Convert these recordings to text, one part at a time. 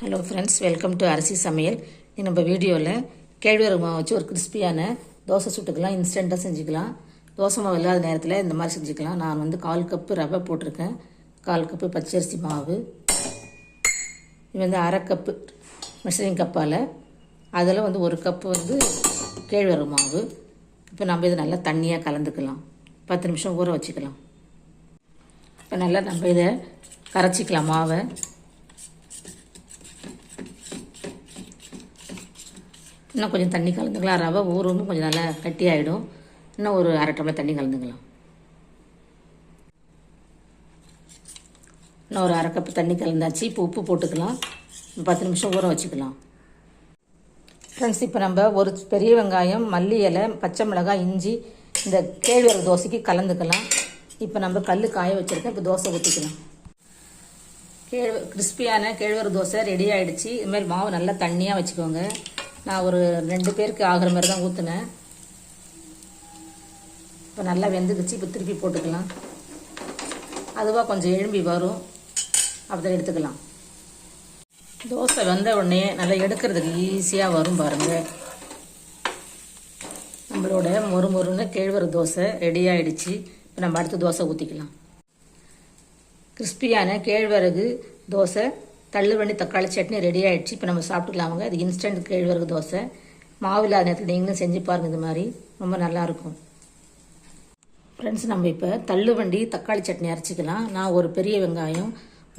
Hello friends welcome to அரிசி சமையல் இது நம்ம வீடியோவில் கேழ்வரகு மாவு வச்சு ஒரு கிறிஸ்பியான தோசை சுட்டுக்கலாம். இன்ஸ்டண்ட்டாக செஞ்சுக்கலாம். தோசை மாவு இல்லாத நேரத்தில் இந்த மாதிரி செஞ்சுக்கலாம். நான் வந்து கால் கப்பு ரவை போட்டிருக்கேன். கால் கப்பு பச்சரிசி மாவு. இது வந்து அரை கப்பு மிஷரிங் கப்பால். அதில் வந்து ஒரு கப்பு வந்து கேழ்வரகு மாவு. இப்போ நம்ம இதை நல்லா தண்ணியாக கலந்துக்கலாம். பத்து நிமிஷம் ஊற வச்சுக்கலாம். இப்போ நல்லா நம்ம இதை கரைச்சிக்கலாம் மாவை. இன்னும் கொஞ்சம் தண்ணி கலந்துக்கலாம். ரவை ஊறவும் கொஞ்சம் நல்லா கட்டி ஆகிடும் இன்னும் ஒரு அரை டம்ளர் தண்ணி கலந்துக்கலாம். இன்னும் ஒரு அரை கப்பு தண்ணி கலந்தாச்சு. இப்போ உப்பு போட்டுக்கலாம். பத்து நிமிஷம் ஊற வச்சுக்கலாம். ஃப்ரெண்ட்ஸ் இப்போ நம்ம ஒரு பெரிய வெங்காயம் மல்லி இலை பச்சை மிளகாய் இஞ்சி இந்த கேழ்வரகு தோசைக்கு கலந்துக்கலாம். இப்போ நம்ம கல் காய வச்சுருக்கோம் இப்போ தோசை ஊற்றிக்கலாம் கேழ்வ கிறிஸ்பியான கேழ்வரகு தோசை ரெடி ஆகிடுச்சு இதுமாதிரி மாவு நல்லா தண்ணியாக வச்சுக்கோங்க. நான் ஒரு ரெண்டு பேருக்கு ஆகிற மாதிரி தான் ஊற்றுனேன் இப்போ நல்லா வெந்துக்குச்சு இப்போ திருப்பி போட்டுக்கலாம். அதுவாக கொஞ்சம் எழும்பி வரும். அப்படி எடுத்துக்கலாம். தோசை வெந்த உடனே நல்லா எடுக்கிறதுக்கு ஈஸியாக வரும் பாருங்கள் நம்மளோட மொறு மொறுன்னு கேழ்வரகு தோசை ரெடி ஆகிடுச்சு இப்போ நம்ம அடுத்த தோசை ஊற்றிக்கலாம் கிறிஸ்பியான கேழ்வரகு தோசை தள்ளுவண்டி தக்காளி சட்னி ரெடி ஆகிடுச்சு இப்போ நம்ம சாப்பிட்டுக்கலாமுங்க அது இன்ஸ்டன்ட் கேழ்வரகு தோசை. மாவு இல்லாத நேரத்தில் நீங்களும் செஞ்சு பாருங்கள் இது மாதிரி. ரொம்ப நல்லாயிருக்கும் ஃப்ரெண்ட்ஸ் நம்ம இப்போ தள்ளுவண்டி தக்காளி சட்னி அரைச்சிக்கலாம். நான் ஒரு பெரிய வெங்காயம்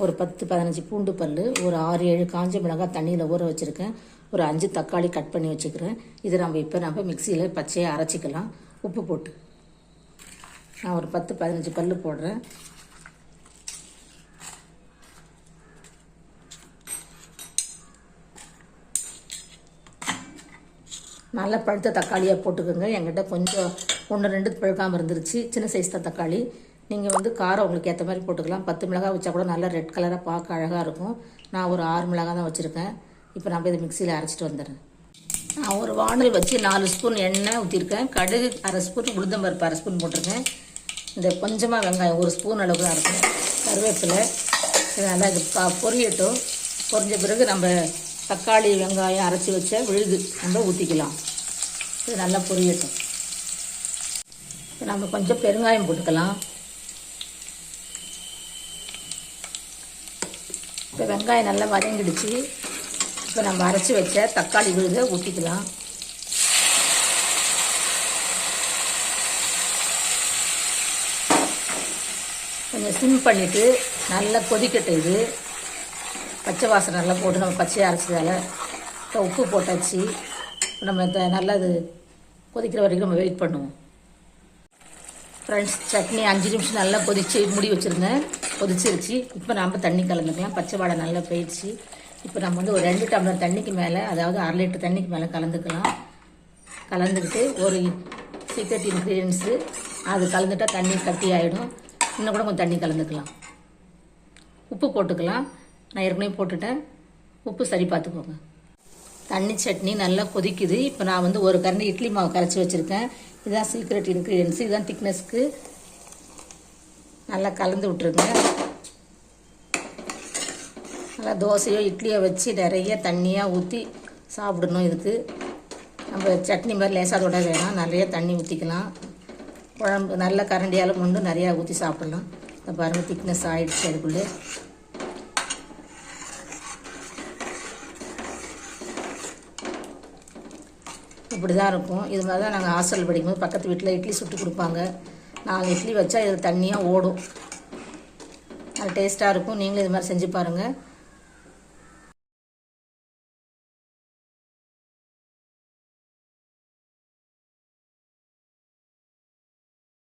ஒரு பத்து பதினஞ்சு பூண்டு பல் ஒரு ஆறு ஏழு காஞ்ச மிளகாய் தண்ணியில் ஊற வச்சுருக்கேன். ஒரு அஞ்சு தக்காளி கட் பண்ணி வச்சுக்கிறேன். இது நம்ம இப்போ நம்ம மிக்சியில் பச்சையாக அரைச்சிக்கலாம். உப்பு போட்டு. நான் ஒரு பத்து பதினஞ்சு பல் போடுறேன். நல்லா பழுத்த தக்காளியாக போட்டுக்கோங்க. என்கிட்ட கொஞ்சம் ஒன்று ரெண்டு பழுக்காமல் இருந்துருச்சு. சின்ன சைஸ் தான் தக்காளி. நீங்கள் வந்து காரம் உங்களுக்கு ஏற்ற மாதிரி போட்டுக்கலாம். பத்து மிளகாய் வச்சா கூட நல்லா ரெட் கலராக பார்க்க அழகாக இருக்கும். நான் ஒரு ஆறு மிளகாய் தான் வச்சுருக்கேன். இப்போ நம்ம இதை மிக்சியில் அரைச்சிட்டு வந்துடுறேன். நான் ஒரு வானல் வச்சு நாலு ஸ்பூன் எண்ணெய் ஊற்றிருக்கேன் கடுகு அரை ஸ்பூன் உளுந்தம்பருப்பு அரை ஸ்பூன் போட்டிருக்கேன். இந்த கொஞ்சமாக வெங்காயம் ஒரு ஸ்பூன் அளவுக்கு தான் இருக்கும். கருவேப்பிலை. இது நல்லா இது பொரியட்டும். பொரிஞ்ச பிறகு நம்ம தக்காளி வெங்காயம் அரைச்சி வச்ச விழுது. நம்ம ஊற்றிக்கலாம் இது நல்லா பொரியட்டும். இப்போ நம்ம கொஞ்சம் பெருங்காயம் போட்டுக்கலாம். இப்போ வெங்காயம் நல்லா வதங்கிடுச்சு. இப்போ நம்ம அரைச்சி வச்ச தக்காளி விழுதை ஊற்றிக்கலாம் கொஞ்சம் சிம் பண்ணிவிட்டு நல்லா கொதிக்கட்டும் இது. பச்சை வாசனை நல்லா போட்டு நம்ம பச்சையாக அரைச்சதால இப்போ உப்பு போட்டாச்சு. இப்போ நம்ம இதை நல்லா இது கொதிக்கிற வரைக்கும் நம்ம வெயிட் பண்ணுவோம். ஃப்ரெண்ட்ஸ் சட்னி அஞ்சு நிமிஷம் நல்லா கொதிச்சு முடி வச்சுருந்தேன். கொதிச்சிருச்சு. இப்போ நம்ம தண்ணி கலந்துக்கலாம். பச்சை வாடை நல்லா போயிடுச்சு. இப்போ நம்ம வந்து ஒரு ரெண்டு டம்ளர் தண்ணிக்கு மேலே அதாவது அரை லிட்டர் தண்ணிக்கு மேலே கலந்துக்கலாம். கலந்துக்கிட்டு ஒரு சீக்ரெட் இன்க்ரீடியன்ஸு அது கலந்துட்டால் தண்ணி கட்டி ஆகிடும் இன்னும் கூட கொஞ்சம் தண்ணி கலந்துக்கலாம். உப்பு போட்டுக்கலாம். நான் ஏற்கனவே போட்டுட்டேன். உப்பு சரி பார்த்துக்கோங்க. தண்ணி சட்னி நல்லா கொதிக்குது. இப்போ நான் வந்து ஒரு கரண்டி இட்லி மாவு கரைச்சி வச்சுருக்கேன். இதுதான் சீக்ரெட் இன்க்ரீடியன்ஸ் இதுதான் திக்னஸ்க்கு நல்லா கலந்து விட்ருங்க நல்லா தோசையோ இட்லியோ வச்சு நிறைய தண்ணியாக ஊற்றி சாப்பிடணும் இதுக்கு. நம்ம சட்னி மாதிரி லேசாக தொட வேணாம். நிறைய தண்ணி ஊற்றிக்கலாம் குழம்பு நல்ல கரண்டியால் கொண்டு நிறையா ஊற்றி சாப்பிட்லாம். இந்த பாருங்கள் திக்னஸ் ஆகிடுச்சு அதுக்குள்ளே. இப்படி தான் இருக்கும். இது மாதிரி தான் நாங்கள் ஹாஸ்டல் படிக்கும்போது பக்கத்து வீட்டில் இட்லி சுட்டு கொடுப்பாங்க. நாலு இட்லி வச்சா இது தண்ணியாக ஓடும். அது டேஸ்ட்டாக இருக்கும். நீங்களும் இது மாதிரி செஞ்சு பாருங்கள்